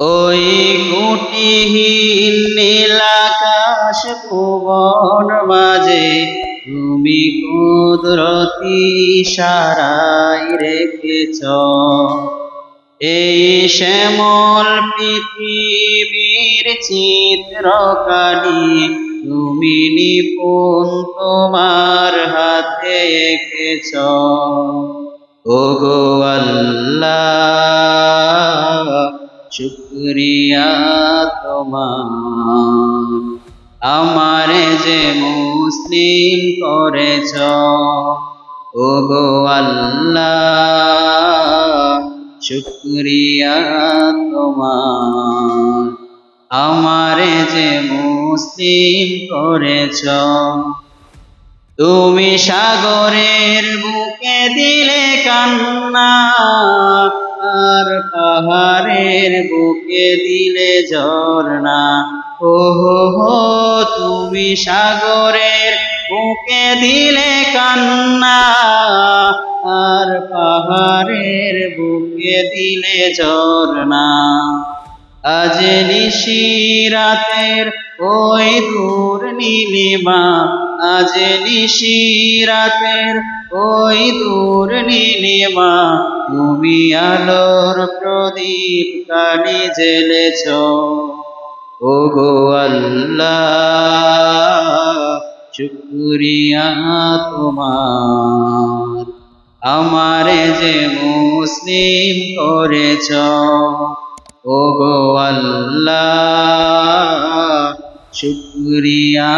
ওই কুটিহীন নীলাকাশ ভুবন মাঝে তুমি কুদরতি সারাই রেখেছ। এই শ্যামল পৃথিবীর চিত্রকালি তুমি নিপুণ তোমার হাতে এঁকেছ ওগো আল্লাহ শুক্রিয়া তোমার। আমারে যে মুসলিম করেছ, ওগো আল্লাহ, শুক্রিয়া তোমার। আমারে যে মুসলিম করেছ, তুমি সাগরের বুকে দিলে কান্না, আর পাহাড়ের বুকে দিলে ঝর্ণা। ওহো হো, তুমি সাগরের বুকে দিলে কান্না। আর পাহাড়ের বুকে দিলে ঝর্ণা। আজ নিশি রাতের ওই দূর নীলিমা আজ নিশি রাতের ওই দূর নীলিমা তুমি আলোর প্রদীপ কালি জেলেছ ও গো আল্লাহ, শুক্রিয়া তোমার। আমারে যে মুসলিম করেছ। ও গো আল্লাহ, শুক্রিয়া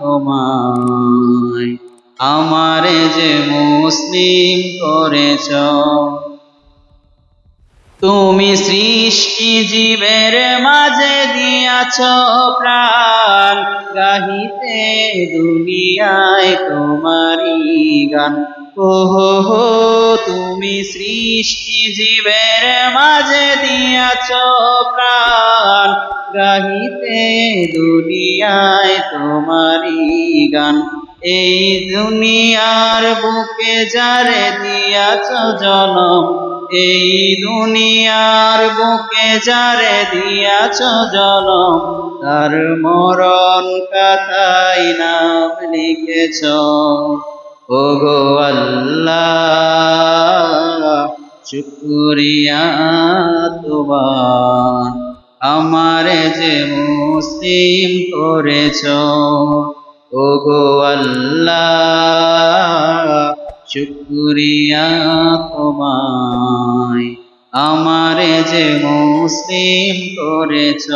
তোমায় আমারে যে মুসলিম করেছ। তুমি সৃষ্টি জীবের মাঝে দিয়াছ প্রাণ, গাহিতে দুনিয়ায় তোমারি গান। ওহো, হো, তুমি সৃষ্টি জীবের মাঝে দিয়াছ প্রাণ, গাহিতে দুনিয়ায় তোমারি গান। এই দুনিয়ার বুকে যারে দিয়াছ জনম, এই দুনিয়ার বুকে যারে দিয়াছ জনম, তার মরণ কথাই নাম লিখেছ। ও গো আল্লাহ, শুক্রিয়া তোমার, আমারে যে মুসলিম করেছ। ও গো আল্লাহ শুক্রিয়া তোমায়। আমারে যে মুসলিম করেছ